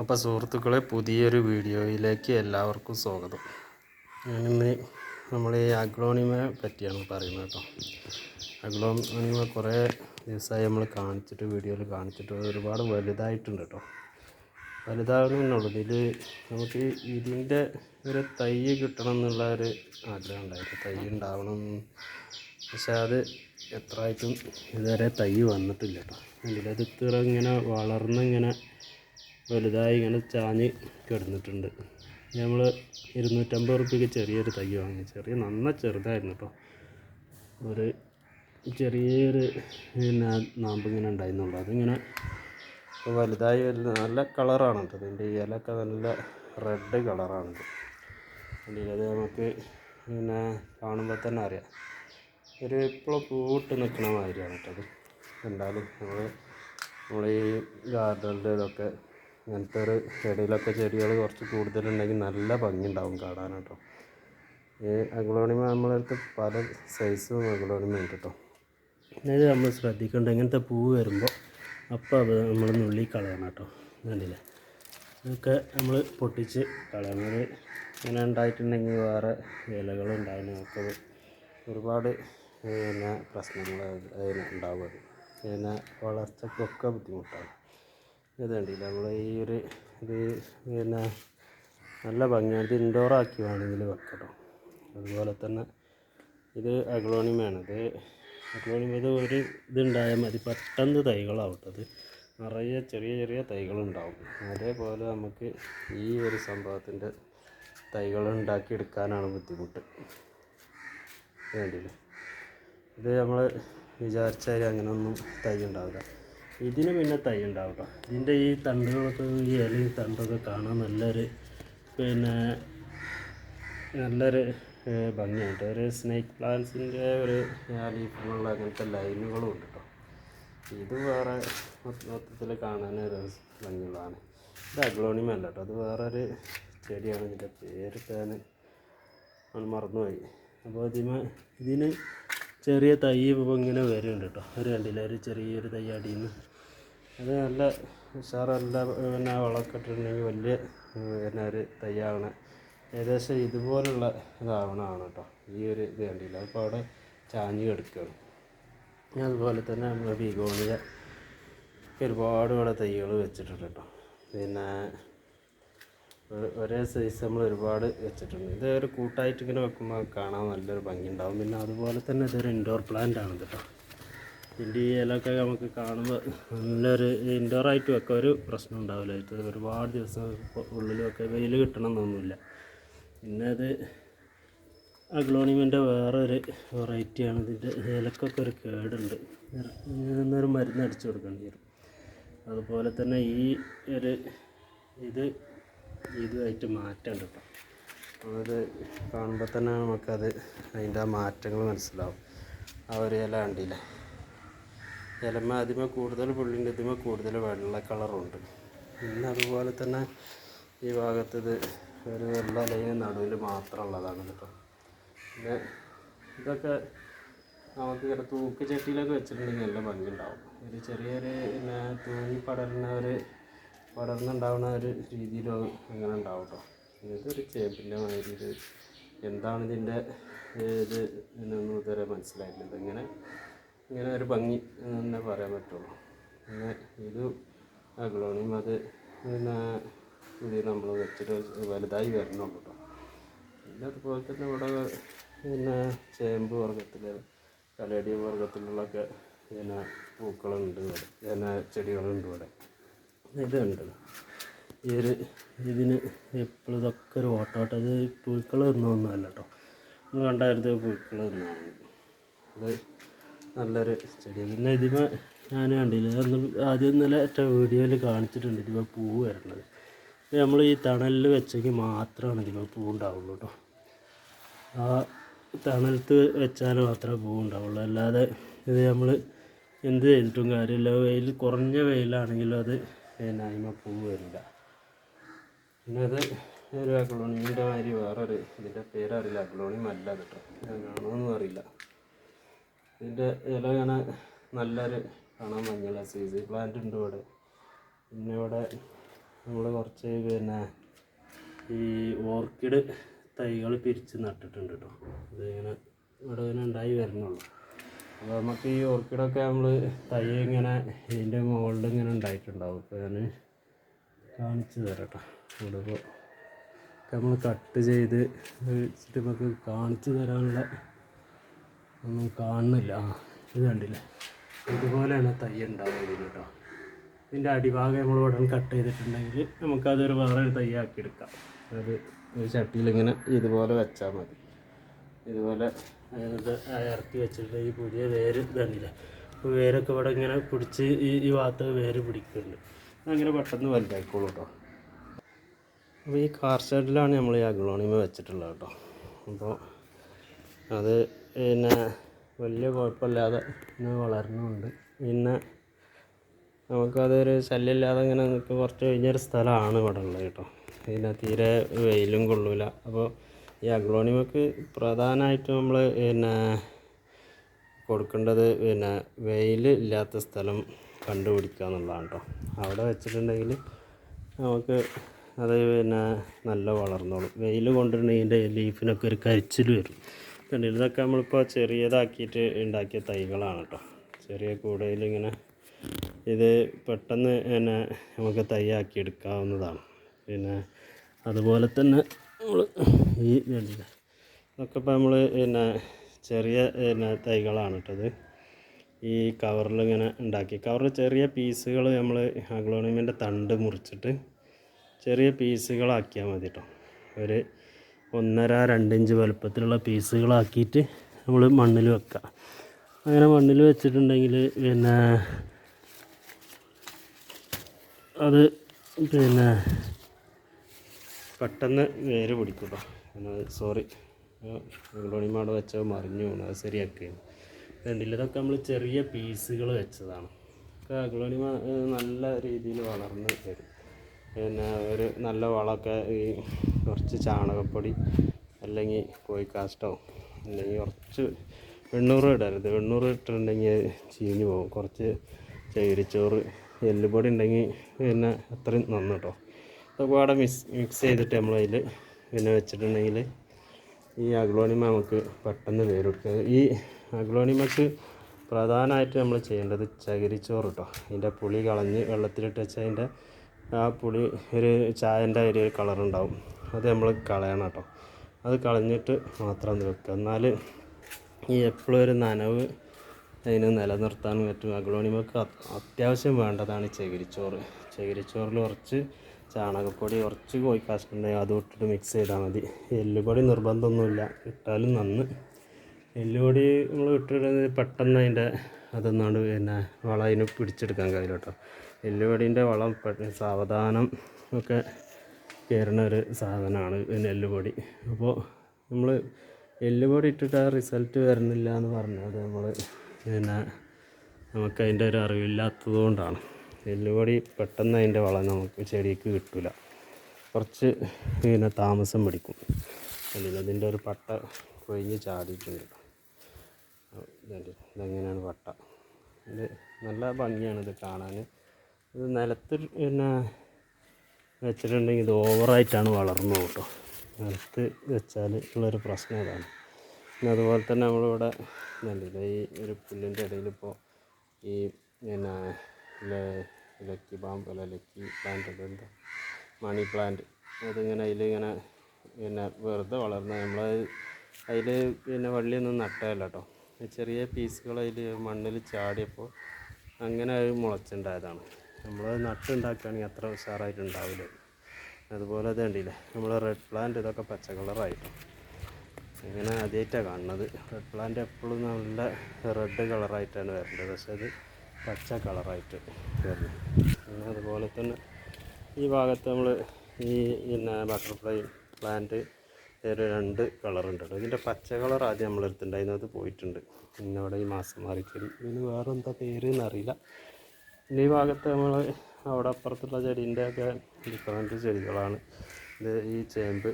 അപ്പോൾ സുഹൃത്തുക്കളെ പുതിയൊരു വീഡിയോയിലേക്ക് എല്ലാവർക്കും സ്വാഗതം. ഇന്ന് നമ്മൾ ഈ അഗ്ലോണിമയെ പറ്റിയാണ് പറയുന്നത് കേട്ടോ. അഗ്ലോണിമ കുറേ ദിവസമായി നമ്മൾ കാണിച്ചിട്ട് വീഡിയോയിൽ കാണിച്ചിട്ട് ഒരുപാട് വലുതായിട്ടുണ്ട് കേട്ടോ. വലുതാകണമെന്നുള്ളത് ഇതിൽ നമുക്ക് ഇതിന്റെ ഒരു തൈ കിട്ടണം എന്നുള്ള ഒരു ആഗ്രഹം ഉണ്ടായിരുന്നു. തൈ ഉണ്ടാവണം. പക്ഷേ അത് എത്ര ആയിട്ടും ഇതുവരെ തൈ വന്നിട്ടില്ല കേട്ടോ. അതിലത് ഇത്ര ഇങ്ങനെ വളർന്നിങ്ങനെ വലുതായി ഇങ്ങനെ ചാഞ്ഞ് കിടന്നിട്ടുണ്ട്. നമ്മൾ ഇരുന്നൂറ്റമ്പത് റുപ്യക്ക് ചെറിയൊരു തൈ വാങ്ങി. ചെറിയ നന്ന ചെറുതായിരുന്നു കേട്ടോ ഒരു ചെറിയൊരു പിന്നെ നാമ്പ് ഇങ്ങനെ ഉണ്ടായിരുന്നുള്ളൂ. അതിങ്ങനെ വലുതായി വരുന്ന നല്ല കളറാണ് കേട്ടോ അതിന്റെ ഇലയൊക്കെ നല്ല റെഡ് കളറാണ് അതിന്റെ അത് നമുക്ക് പിന്നെ കാണുമ്പോൾ തന്നെ അറിയാം. ഒരു ഇപ്പോഴും പൂവിട്ട് നിൽക്കണ മാതിരിയാണ് കേട്ടത് എന്തായാലും നമ്മൾ നമ്മൾ ഈ ഗാർഡനിന്റെ ഇതൊക്കെ ഇങ്ങനത്തെ ഒരു ചെടിയിലൊക്കെ ചെടികൾ കുറച്ച് കൂടുതലുണ്ടെങ്കിൽ നല്ല ഭംഗിയുണ്ടാവും കാണാൻ കേട്ടോ ഈ അഗ്ലോണിമ നമ്മളടുത്ത് പല സൈസും അഗ്ലോണിമ ഉണ്ട് കേട്ടോ അതായത് നമ്മൾ ശ്രദ്ധിക്കേണ്ട ഇങ്ങനത്തെ പൂവ് വരുമ്പോൾ അപ്പോൾ അത് നമ്മൾ നുള്ളി കളയണം കേട്ടോ കണ്ടില്ലേ? ഇതൊക്കെ നമ്മൾ പൊട്ടിച്ച് കളയണത് ഇങ്ങനെ ഉണ്ടായിട്ടുണ്ടെങ്കിൽ വേറെ ഇലകളുണ്ടാകുന്നതൊക്കെ ഒരുപാട് പിന്നെ പ്രശ്നങ്ങൾ അതിന് ഉണ്ടാവുക പിന്നെ വളർച്ചയ്ക്കൊക്കെ ബുദ്ധിമുട്ടാണ്. ഇത് നമ്മൾ ഈ ഒരു ഇത് പിന്നെ നല്ല ഭംഗിയാണ് ഇത് ഇൻഡോർ ആക്കി വേണമെങ്കിൽ വെക്കട്ടോ അതുപോലെ തന്നെ ഇത് അഗ്ലോണിമയാണ്. ഇത് അഗ്ലോണിമ ഇത് ഒരു ഇതുണ്ടായാൽ മതി. പെട്ടെന്ന് തൈകളാവട്ടത് നിറയെ ചെറിയ ചെറിയ തൈകളുണ്ടാവും. അതേപോലെ നമുക്ക് ഈ ഒരു സംഭവത്തിന്റെ തൈകൾ ഉണ്ടാക്കിയെടുക്കാനാണ് ബുദ്ധിമുട്ട്. വേണ്ടിയില്ല ഇത് നമ്മൾ വിചാരിച്ചാൽ അങ്ങനെയൊന്നും തൈ ഉണ്ടാവില്ല. ഇതിന് പിന്നെ തൈ ഉണ്ടാവില്ല ഇതിന്റെ ഈ തണ്ടുകളൊക്കെ ഈ ഇലയും തണ്ടൊക്കെ കാണാൻ നല്ലൊരു പിന്നെ നല്ലൊരു ഭംഗിയായിട്ട്. ഒരു സ്നേക്ക് പ്ലാന്റ്സിന്റെ ഒരു ലീഫിനുള്ള അങ്ങനത്തെ ലൈനുകളും ഉണ്ട് കേട്ടോ ഇത് വേറെ മൊത്തത്തിൽ കാണാൻ ഒരു ഭംഗിയുള്ളതാണ്. ഇത് അഗ്ലോണിമ അല്ല കേട്ടോ അത് വേറൊരു ചെടിയാണ്. ഇതിന്റെ പേര് ഞാൻ ആണ് മറന്നുപോയി. അപ്പോൾ ഇതിമ ഇതിന് ചെറിയ തൈ ഇപ്പോൾ ഇങ്ങനെ വരുന്നുണ്ട് കേട്ടോ ഒരു കണ്ടില്ല ഒരു ചെറിയൊരു തൈ അടിയിൽ നിന്ന് അത് നല്ല ഉഷാറല്ല പിന്നെ വളമൊക്കെ ഇട്ടിട്ടുണ്ടെങ്കിൽ വലിയ പിന്നെ ഒരു തൈയാവണ ഏകദേശം ഇതുപോലുള്ള ഇതാവണമാണ് കേട്ടോ. ഈ ഒരു ഇത് കണ്ടില്ല. അപ്പോൾ അവിടെ ചാഞ്ഞ് കിടക്കുകയാണ് അതുപോലെ തന്നെ നമ്മൾ ബിഗോണിയ ഒരുപാട് ഇവിടെ തൈകൾ വെച്ചിട്ടുണ്ട് കേട്ടോ. പിന്നെ ഒരേ സൈസ് നമ്മൾ ഒരുപാട് വെച്ചിട്ടുണ്ട്. ഇത് ഒരു കൂട്ടായിട്ട് ഇങ്ങനെ വെക്കുമ്പോൾ കാണാൻ നല്ലൊരു ഭംഗി ഉണ്ടാവും പിന്നെ അതുപോലെ തന്നെ ഇതൊരു ഇൻഡോർ പ്ലാന്റ് ആണ് കേട്ടോ. ഇതിന്റെ ഈ ഇലയൊക്കെ നമുക്ക് കാണുമ്പോൾ നല്ലൊരു ഇൻഡോർ ആയിട്ട് വെക്കാൻ ഒരു പ്രശ്നം ഉണ്ടാവില്ല. ഇത് ഒരുപാട് ദിവസം ഉള്ളിലൊക്കെ ഉള്ളിൽ കിട്ടണം വെയിൽ കിട്ടണമെന്നൊന്നുമില്ല പിന്നെ അത് അഗ്ലോണിമിന്റെ വേറൊരു വെറൈറ്റിയാണ് ഇതിന്റെ ഇലക്കൊക്കെ ഒരു കേടുണ്ട്. എന്നൊരു മരുന്ന് അടിച്ചു കൊടുക്കേണ്ടി വരും. അതുപോലെ തന്നെ ഈ ഒരു ഇത് ഇതുമായിട്ട് മാറ്റമുണ്ട് കേട്ടോ അത് കാണുമ്പോൾ തന്നെ നമുക്കത് അതിന്റെ ആ മാറ്റങ്ങൾ മനസ്സിലാവും. ആ ഒരു ഇല കണ്ടില്ലേ? ഇലമ അതിമ കൂടുതൽ പുള്ളിന്റെ ഇതിമ കൂടുതൽ വെള്ള കളറുണ്ട്. പിന്നെ അതുപോലെ തന്നെ ഈ ഭാഗത്ത് ഇത് ഒരു വെള്ള ലൈന് നടുവിൽ മാത്രമുള്ളതാണ് കേട്ടോ പിന്നെ ഇതൊക്കെ നമുക്ക് ഇങ്ങനെ തൂക്ക് ചട്ടിയിലൊക്കെ വെച്ചിട്ടുണ്ടെങ്കിൽ നല്ല ഭംഗിയുണ്ടാവും. ഒരു ചെറിയൊരു പിന്നെ തൂങ്ങി പടരുന്ന ഒരു പടർന്നുണ്ടാവുന്ന ഒരു രീതിയിലോ അങ്ങനെ ഉണ്ടാവും കേട്ടോ ഇതൊരു ചേമ്പിന്റെ മാതിരി ഇത്. എന്താണ് ഇതിന്റെ ഇത് എന്നൊന്നും ഇതുവരെ മനസ്സിലായിട്ടില്ല. ഇങ്ങനെ ഇങ്ങനെ ഒരു ഭംഗി എന്ന് പറയാൻ പറ്റുള്ളൂ. പിന്നെ ഇത് അഗ്ലോണിയും അത് പിന്നെ ഇത് നമ്മൾ വെച്ചിട്ട് വലുതായി വരണുള്ളൂ കേട്ടോ പിന്നെ അതുപോലെ തന്നെ ഇവിടെ പിന്നെ ചേമ്പ് വർഗത്തിൽ കലേഡിയ വർഗത്തിലുള്ളൊക്കെ പിന്നെ പൂക്കളുണ്ട് ഇവിടെ. പിന്നെ ചെടികളുണ്ട് ഇവിടെ. ഇതുണ്ട്. ഈ ഒരു ഇതിന് എപ്പോഴും ഇതൊക്കെ ഒരു ഓട്ടോട്ടം അത് പുഴുക്കൾ തിന്നൊന്നുമല്ല കേട്ടോ നമ്മൾ കണ്ടായിരുന്നു പുഴുക്കൾ തിന്നാണ് ഇത് നല്ലൊരു ചെടിയാണ് പിന്നെ ഇതിമ ഞാൻ കണ്ടില്ല അന്ന് ആദ്യം ഇന്നലെ ഒറ്റ വീഡിയോയിൽ കാണിച്ചിട്ടുണ്ട് ഇതിമ പൂ വരണത് ഇത് നമ്മൾ ഈ തണലിൽ വെച്ചെങ്കിൽ മാത്രമാണ് ഇതിമ പൂ ഉണ്ടാവുള്ളൂ കേട്ടോ ആ തണലത്ത് വെച്ചാൽ മാത്രമേ പൂ ഉണ്ടാവുള്ളൂ. അല്ലാതെ ഇത് നമ്മൾ എന്ത് ചെയ്തിട്ടും കാര്യമില്ല. വെയിൽ കുറഞ്ഞ വെയിലാണെങ്കിലും അത് പിന്നെ അതിമ പൂ വരില്ല. പിന്നെ അത് ഒരു അക്ലോണിന്റെ മാതിരി വേറൊരു ഇതിന്റെ പേരറിയില്ല. അഗ്ലോണിയം അല്ല കേട്ടോ ഞാൻ കാണുമെന്നും അറിയില്ല. ഇതിന്റെ ഇല ഇങ്ങനെ നല്ലൊരു കാണാൻ മഞ്ഞള സി സി പ്ലാന്റ് ഉണ്ട് ഇവിടെ. പിന്നെ ഇവിടെ നമ്മൾ കുറച്ച് പിന്നെ ഈ ഓർക്കിഡ് തൈകൾ പിരിച്ച് നട്ടിട്ടുണ്ട് കേട്ടോ ഇത് ഇങ്ങനെ ഇവിടെ ഇങ്ങനെ ഉണ്ടായി വരുന്നുള്ളൂ അപ്പോൾ നമുക്ക് ഈ ഓർക്കിഡൊക്കെ നമ്മൾ തൈ ഇങ്ങനെ ഇതിന്റെ മുകളിൽ ഇങ്ങനെ ഉണ്ടായിട്ടുണ്ടാവും. അപ്പോൾ ഞാൻ കാണിച്ചു തരാം കേട്ടോ ഇവിടെ ഇപ്പോൾ നമ്മൾ കട്ട് ചെയ്ത് വെച്ചിട്ട് നമുക്ക് കാണിച്ചു തരാനുള്ള ഒന്നും കാണുന്നില്ല. ഇത് കണ്ടില്ലേ? ഇതുപോലെയാണ് തൈ ഉണ്ടാവുന്നത് കേട്ടോ. ഇതിന്റെ അടിഭാഗം നമ്മൾ ഉടൻ കട്ട് ചെയ്തിട്ടുണ്ടെങ്കിൽ നമുക്കതൊരു വേറെ ഒരു തൈയാക്കി എടുക്കാം. ഒരു ഒരു ചട്ടിയിൽ ഇങ്ങനെ ഇതുപോലെ വെച്ചാൽ മതി. ഇതുപോലെ ഇത് ഇറക്കി വെച്ചിട്ട് ഈ പുതിയ വേര് ഇതണ്ടില്ല അപ്പോൾ വേരൊക്കെ ഇവിടെ ഇങ്ങനെ പിടിച്ച് ഈ ഈ ഭാഗത്ത് വേര് പിടിക്കുന്നുണ്ട്. അങ്ങനെ പെട്ടെന്ന് വലുതായിക്കോളൂ കേട്ടോ. അപ്പോൾ ഈ കാർ ഷെഡിലാണ് നമ്മൾ ഈ അഗ്ലോണിമ വെച്ചിട്ടുള്ളത് കേട്ടോ. അപ്പോൾ അത് പിന്നെ വലിയ കുഴപ്പമില്ലാതെ ഇങ്ങനെ വളരുന്നുണ്ട് പിന്നെ നമുക്കതൊരു ശല്യമില്ലാതെ ഇങ്ങനെ നിൽക്കുക കുറച്ച് കഴിഞ്ഞൊരു സ്ഥലമാണ് ഇവിടെ ഉള്ളത് കേട്ടോ. പിന്നെ തീരെ വെയിലും കൊള്ളില്ല അപ്പോൾ ഈ അഗ്ലോണിമക്ക് പ്രധാനമായിട്ട് നമ്മൾ പിന്നെ കൊടുക്കേണ്ടത് പിന്നെ വെയിൽ ഇല്ലാത്ത സ്ഥലം കണ്ടുപിടിക്കുക എന്നുള്ളതാണ് കേട്ടോ. അവിടെ വെച്ചിട്ടുണ്ടെങ്കിൽ നമുക്ക് അത് പിന്നെ നല്ല വളർന്നോളും. വെയിൽ കൊണ്ടിട്ടുണ്ടെങ്കിൽ ലീഫിനൊക്കെ ഒരു കരിച്ചിൽ വരും. കണ്ടില്ല? ഇതൊക്കെ നമ്മളിപ്പോൾ ചെറിയതാക്കിയിട്ട് ഉണ്ടാക്കിയ തൈകളാണ് കേട്ടോ ചെറിയ കൂടയിൽ ഇങ്ങനെ ഇത് പെട്ടെന്ന് പിന്നെ നമുക്ക് തൈയാക്കി എടുക്കാവുന്നതാണ്. പിന്നെ അതുപോലെ തന്നെ നമ്മൾ ഈ കണ്ടില്ല? ഇതൊക്കെ ഇപ്പോൾ നമ്മൾ പിന്നെ ചെറിയ പിന്നെ തൈകളാണ് കേട്ടത് ഈ കവറിൽ ഇങ്ങനെ ഉണ്ടാക്കി. കവറിൽ ചെറിയ പീസുകൾ നമ്മൾ അഗ്ലോണിമിന്റെ തണ്ട് മുറിച്ചിട്ട് ചെറിയ പീസുകളാക്കിയാൽ മതി കേട്ടോ ഒരു ഒന്നര രണ്ടിഞ്ച് വലുപ്പത്തിലുള്ള പീസുകളാക്കിയിട്ട് നമ്മൾ മണ്ണിൽ വെക്കുക അങ്ങനെ മണ്ണിൽ വെച്ചിട്ടുണ്ടെങ്കിൽ പിന്നെ അത് പിന്നെ പെട്ടെന്ന് വേര് പിടിക്കും സോറി അഗ്ലോണിമാട് വെച്ചത് മറിഞ്ഞു പോകുന്നു അത് ശരിയാക്കുകയാണ് ഇതൊക്കെ നമ്മൾ ചെറിയ പീസുകൾ വെച്ചതാണ്. അഗ്ലോണിമ നല്ല രീതിയിൽ വളർന്ന് വരും. പിന്നെ ഒരു നല്ല വളമൊക്കെ ഈ കുറച്ച് ചാണകപ്പൊടി അല്ലെങ്കിൽ കോഴിക്കാഷ്ടോ അല്ലെങ്കിൽ കുറച്ച് വെണ്ണൂറ് ഇടരുത്. വെണ്ണൂറ് ഇട്ടിട്ടുണ്ടെങ്കിൽ ചീഞ്ഞു പോകും. കുറച്ച് ചകിരിച്ചോറ് എല്ലുപൊടി ഉണ്ടെങ്കിൽ പിന്നെ അത്രയും നന്ന് കേട്ടോ. അവിടെ മിക്സ് മിക്സ് ചെയ്തിട്ട് നമ്മളതിൽ പിന്നെ വെച്ചിട്ടുണ്ടെങ്കിൽ ഈ അഗ്ലോണിമ നമുക്ക് പെട്ടെന്ന് വേരെടുക്കുക. ഈ അഗ്ലോണിമക്ക് പ്രധാനമായിട്ട് നമ്മൾ ചെയ്യേണ്ടത് ചകിരിച്ചോറ് കേട്ടോ. അതിന്റെ പുളി കളഞ്ഞ് വെള്ളത്തിലിട്ട് വെച്ച് അതിന്റെ ആ പുളി ഒരു ചായന്റെ ഒരു കളറുണ്ടാവും അത് നമ്മൾ കളയണം കേട്ടോ. അത് കളഞ്ഞിട്ട് മാത്രം വെക്കുക. എന്നാൽ ഈ എപ്പോഴും ഒരു നനവ് അതിന് നിലനിർത്താനും പറ്റും. അഗ്ലോണിമക്ക് അത് അത്യാവശ്യം വേണ്ടതാണ് ചകിരിച്ചോറ്. ചകിരിച്ചോറിൽ കുറച്ച് ചാണകപ്പൊടി കുറച്ച് കോഴിക്കാശുണ്ടെങ്കിൽ അത് ഇട്ടിട്ട് മിക്സ് ചെയ്താൽ മതി. എല്ലുപൊടി നിർബന്ധമൊന്നുമില്ല. ഇട്ടാലും നന്ന്. എല്ലുപൊടി നമ്മൾ ഇട്ടിടുന്നത് പെട്ടെന്ന് അതിന്റെ അതൊന്നാണ്ട് പിന്നെ വളം അതിന് പിടിച്ചെടുക്കാൻ കഴിയില്ല കേട്ടോ. എല്ലുപൊടീന്റെ വളം സാവധാനം ഒക്കെ കയറുന്ന ഒരു സാധനമാണ് നെല്ലുപൊടി. അപ്പോൾ നമ്മൾ എല്ലുപൊടി ഇട്ടിട്ട് ആ റിസൾട്ട് വരുന്നില്ല എന്ന് പറഞ്ഞത് നമ്മൾ പിന്നെ നമുക്ക് അതിന്റെ ഒരു അറിവില്ലാത്തത് കൊണ്ടാണ് എല്ലുപൊടി പെട്ടെന്ന് അതിന്റെ വളം നമുക്ക് ചെടിക്ക് കിട്ടില്ല കുറച്ച് പിന്നെ താമസം പിടിക്കും. അല്ലെങ്കിൽ അതിന്റെ ഒരു പട്ട കൊഴിഞ്ഞ് ചാടിയിട്ടുണ്ട്. ഇതെങ്ങനെയാണ് പട്ട? ഇത് നല്ല ഭംഗിയാണ് ഇത് കാണാൻ. ഇത് നിലത്ത് പിന്നെ വെച്ചിട്ടുണ്ടെങ്കിൽ ഇത് ഓവറായിട്ടാണ് വളർന്നു കേട്ടോ. നിലത്ത് വെച്ചാൽ ഉള്ളൊരു പ്രശ്നം അതാണ്. പിന്നെ അതുപോലെ തന്നെ നമ്മളിവിടെ നല്ല ഈ ഒരു പുല്ലിന്റെ ഇടയിൽ ഇപ്പോൾ ഈ പിന്നെ ലക്കി പാമ്പ് അല്ല ലക്കി പ്ലാന്റ് അത് എന്താ മണി പ്ലാന്റ് അതിങ്ങനെ അതിലിങ്ങനെ പിന്നെ വെറുതെ വളർന്ന നമ്മൾ അതിൽ പിന്നെ വള്ളിയൊന്നും നട്ടതല്ല കേട്ടോ. ചെറിയ പീസുകൾ അതിൽ മണ്ണിൽ ചാടിയപ്പോൾ അങ്ങനെ അത് മുളച്ചുണ്ടായതാണ്. നമ്മൾ നട്ടുണ്ടാക്കുകയാണെങ്കിൽ അത്ര ഉഷാറായിട്ടുണ്ടാവില്ല അതുപോലെ അത് കണ്ടില്ലേ നമ്മൾ റെഡ് പ്ലാന്റ് ഇതൊക്കെ പച്ച കളറായിട്ടും ഇങ്ങനെ ആദ്യമായിട്ടാണ് കാണുന്നത്. റെഡ് പ്ലാന്റ് എപ്പോഴും നല്ല റെഡ് കളറായിട്ടാണ് വരേണ്ടത് പക്ഷേ അത് പച്ച കളറായിട്ട് വരുന്നത് പിന്നെ അതുപോലെ തന്നെ ഈ ഭാഗത്ത് നമ്മൾ ഈ പിന്നെ ബട്ടർഫ്ലൈ പ്ലാന്റ് ഒരു രണ്ട് കളറുണ്ട് കേട്ടോ ഇതിന്റെ പച്ച കളർ ആദ്യം നമ്മളെടുത്തുണ്ടായിരുന്നു അത് പോയിട്ടുണ്ട്. പിന്നെ അവിടെ ഈ മാസം മാറിച്ചെടി ഇതിന് വേറെന്താ പേര് എന്നറിയില്ല. ഈ ഭാഗത്ത് നമ്മൾ അവിടെ അപ്പുറത്തുള്ള ചെടീന്റെ ഒക്കെ ഡിഫറന്റ് ചെടികളാണ്. ഇത് ഈ ചേമ്പ്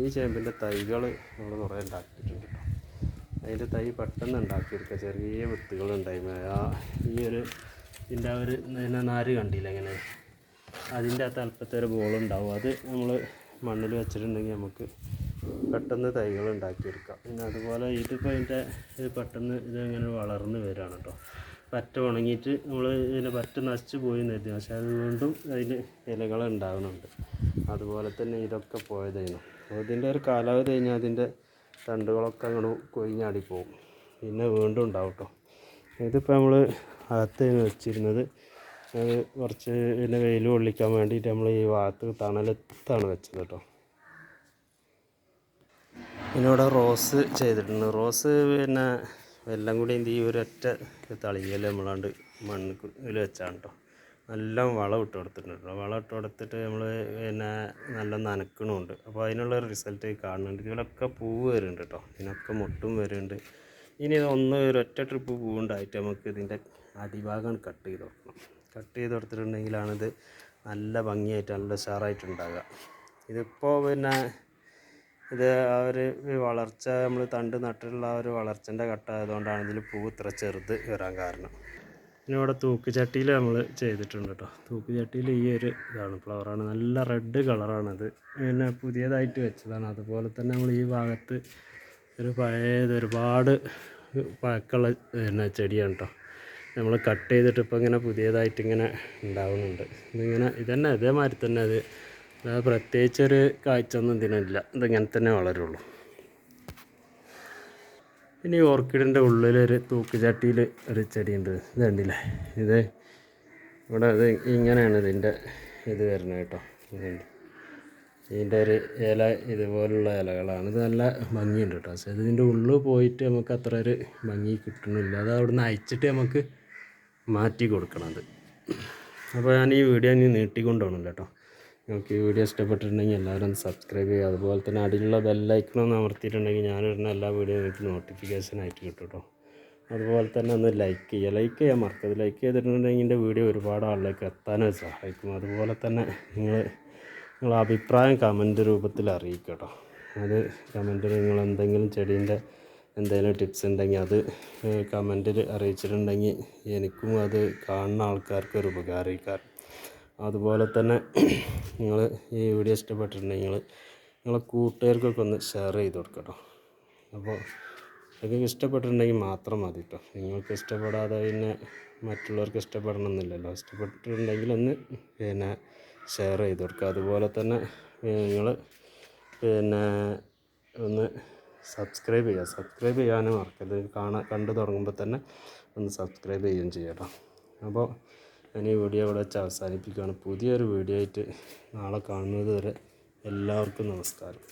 ഈ ചേമ്പിന്റെ തൈകൾ നമ്മൾ കുറേ ഉണ്ടാക്കിയിട്ടുണ്ട് കേട്ടോ. അതിന്റെ തൈ പെട്ടെന്ന് ഉണ്ടാക്കിയെടുക്കുക. ചെറിയ വിത്തുകൾ ഉണ്ടായിരുന്നു ആ ഈ ഒരു ഇതിന്റെ ഒരു ഇതിന്റെ നാര് കണ്ടില്ല ഇങ്ങനെ? അതിന്റെ ആ തലപ്പത്തെ ഒരു ബോളുണ്ടാവും അത് നമ്മൾ മണ്ണിൽ വെച്ചിട്ടുണ്ടെങ്കിൽ നമുക്ക് പെട്ടെന്ന് തൈകൾ ഉണ്ടാക്കിയെടുക്കാം. പിന്നെ അതുപോലെ ഇതിപ്പോൾ ഇതിന്റെ ഇത് പെട്ടെന്ന് ഇത് വളർന്ന് വരികയാണ് കേട്ടോ. പറ്റ ഉണങ്ങിയിട്ട് നമ്മൾ ഇതിനെ പറ്റ നശിച്ചു പോയി കരുതി. പക്ഷേ അത് വീണ്ടും അതിൽ ഇലകൾ ഉണ്ടാകുന്നുണ്ട് അതുപോലെ തന്നെ ഇതൊക്കെ പോയതായിരുന്നു അപ്പോൾ ഇതിന്റെ ഒരു കാലാവധി കഴിഞ്ഞാൽ അതിന്റെ തണ്ടുകളൊക്കെ അങ്ങോട്ട് കൊഴിഞ്ഞാടി പോകും പിന്നെ വീണ്ടും ഉണ്ടാവും കേട്ടോ ഇതിപ്പോൾ നമ്മൾ അകത്ത് വെച്ചിരുന്നത് അത് കുറച്ച് ഇതിന്റെ വെയിൽ കൊള്ളിക്കാൻ വേണ്ടിയിട്ട് നമ്മൾ ഈ ഭാഗത്ത് തണലത്താണ് വെച്ചത് കേട്ടോ പിന്നെ ഇവിടെ റോസ് ചെയ്തിട്ടുണ്ട്. റോസ് പിന്നെ എല്ലാം കൂടി എന്ത് ചെയ്യും? ഒരൊറ്റ തളിയൽ നമ്മളാണ്ട് മണ്ണ് ഇതിൽ വെച്ചാണ് കേട്ടോ നല്ല വളം ഇട്ട് കൊടുത്തിട്ടുണ്ട് വളം ഇട്ട് കൊടുത്തിട്ട് നമ്മൾ പിന്നെ നല്ല നനക്കണമുണ്ട് അപ്പോൾ അതിനുള്ള റിസൾട്ട് കാണുന്നുണ്ട്. ഇതിലൊക്കെ പൂവ് വരുന്നുണ്ട് കേട്ടോ ഇതിനൊക്കെ മുട്ടും വരുന്നുണ്ട്. ഇനി ഒന്ന് ഒരൊറ്റ ട്രിപ്പ് പൂവുണ്ടായിട്ട് നമുക്ക് ഇതിന്റെ അടിഭാഗം കട്ട് ചെയ്ത് കൊടുക്കണം. കട്ട് ചെയ്ത് കൊടുത്തിട്ടുണ്ടെങ്കിലാണിത് നല്ല ഭംഗിയായിട്ട് നല്ല ഉഷാറായിട്ടുണ്ടാകുക ഇതിപ്പോൾ പിന്നെ ഇത് ആ ഒരു വളർച്ച നമ്മൾ തണ്ട് നട്ടിട്ടുള്ള ആ ഒരു വളർച്ചന്റെ ഘട്ടമായതുകൊണ്ടാണ് ഇതിൽ പൂ ഇത്ര ചെറുത് വരാൻ കാരണം. പിന്നെ ഇവിടെ തൂക്കുചട്ടിയിൽ നമ്മൾ ചെയ്തിട്ടുണ്ട് കേട്ടോ തൂക്കുചട്ടിയിൽ ഈ ഒരു ഇതാണ് ഫ്ലവറാണ്. നല്ല റെഡ് കളറാണത്. പിന്നെ പുതിയതായിട്ട് വെച്ചതാണ്. അതുപോലെ തന്നെ നമ്മൾ ഈ ഭാഗത്ത് ഒരു പഴയത് ഒരുപാട് പഴക്കമുള്ള പിന്നെ ചെടിയാണ് കേട്ടോ നമ്മൾ കട്ട് ചെയ്തിട്ട് ഇപ്പോൾ ഇങ്ങനെ പുതിയതായിട്ട് ഇങ്ങനെ ഉണ്ടാവുന്നുണ്ട്. ഇതിങ്ങനെ ഇതന്നെ ഇതേമാതിരി തന്നെ അത് പ്രത്യേകിച്ചൊരു കാഴ്ച ഒന്നും ഇതിനില്ല. ഇതിങ്ങനെ തന്നെ വളരുള്ളൂ. പിന്നെ ഈ ഓർക്കിഡിന്റെ ഉള്ളിലൊരു തൂക്കുചട്ടിയിൽ ഒരു ചെടിയുണ്ട്. ഇത് കണ്ടില്ലേ ഇത് ഇവിടെ അത് ഇങ്ങനെയാണ് ഇതിന്റെ ഇത് വരുന്നത് കേട്ടോ. ഇതിന്റെ ഒരു ഇല ഇതുപോലുള്ള ഇലകളാണ്. ഇത് നല്ല ഭംഗിയുണ്ട് കേട്ടോ. പക്ഷേ ഇതിന്റെ ഉള്ളിൽ പോയിട്ട് നമുക്ക് അത്ര ഒരു ഭംഗി കിട്ടണില്ല അത് അവിടെ നിന്ന് അയച്ചിട്ട് നമുക്ക് മാറ്റി കൊടുക്കണം അത്. അപ്പോൾ ഞാൻ ഈ വീഡിയോ ഇനി നീട്ടിക്കൊണ്ടുപോകണം കേട്ടോ. നിങ്ങൾക്ക് ഈ വീഡിയോ ഇഷ്ടപ്പെട്ടിട്ടുണ്ടെങ്കിൽ എല്ലാവരും സബ്സ്ക്രൈബ് ചെയ്യുക. അതുപോലെ തന്നെ അടിയിലുള്ള ബെല്ലൈക്കണമെന്ന് അമർത്തിയിട്ടുണ്ടെങ്കിൽ ഞാനിടുന്ന എല്ലാ വീഡിയോ നിങ്ങൾക്ക് നോട്ടിഫിക്കേഷൻ ആയിട്ട് കിട്ടും കേട്ടോ അതുപോലെ തന്നെ ഒന്ന് ലൈക്ക് ചെയ്യുക. ലൈക്ക് ചെയ്യാൻ മറക്കരുത്. ലൈക്ക് ചെയ്തിട്ടുണ്ടെങ്കിൽ എന്റെ വീഡിയോ ഒരുപാട് ആളിലേക്ക് എത്താനും സഹായിക്കും. അതുപോലെ തന്നെ നിങ്ങൾ നിങ്ങളെ അഭിപ്രായം കമന്റ് രൂപത്തിൽ അറിയിക്കുക കേട്ടോ അത് കമന്റിൽ നിങ്ങൾ എന്തെങ്കിലും ചെടീന്റെ എന്തെങ്കിലും ടിപ്സ് ഉണ്ടെങ്കിൽ അത് കമന്റിൽ അറിയിച്ചിട്ടുണ്ടെങ്കിൽ എനിക്കും അത് കാണുന്ന ആൾക്കാർക്ക് ഒരു ഉപകാരമായിരിക്കും അതുപോലെ തന്നെ നിങ്ങൾ ഈ വീഡിയോ ഇഷ്ടപ്പെട്ടിട്ടുണ്ടെങ്കിൽ നിങ്ങളെ കൂട്ടുകാർക്കൊക്കെ ഒന്ന് ഷെയർ ചെയ്ത് കൊടുക്കട്ടോ. അപ്പോൾ നിങ്ങൾക്ക് ഇഷ്ടപ്പെട്ടിട്ടുണ്ടെങ്കിൽ മാത്രം മതി കേട്ടോ നിങ്ങൾക്ക് ഇഷ്ടപ്പെടാതെ പിന്നെ മറ്റുള്ളവർക്ക് ഇഷ്ടപ്പെടണമെന്നില്ലല്ലോ. ഇഷ്ടപ്പെട്ടിട്ടുണ്ടെങ്കിൽ ഒന്ന് പിന്നെ ഷെയർ ചെയ്ത് കൊടുക്കുക. അതുപോലെ തന്നെ നിങ്ങൾ പിന്നെ ഒന്ന് സബ്സ്ക്രൈബ് ചെയ്യുക. സബ്സ്ക്രൈബ് ചെയ്യാനും മറക്കരുത്. കാണാൻ കണ്ടു തുടങ്ങുമ്പോൾ തന്നെ ഒന്ന് സബ്സ്ക്രൈബ് ചെയ്യുകയും കേട്ടോ അപ്പോൾ ഞാൻ ഈ വീഡിയോ ഇവിടെ വെച്ച് അവസാനിപ്പിക്കുകയാണ്. പുതിയൊരു വീഡിയോ ആയിട്ട് നാളെ കാണുന്നത് വരെ എല്ലാവർക്കും നമസ്കാരം.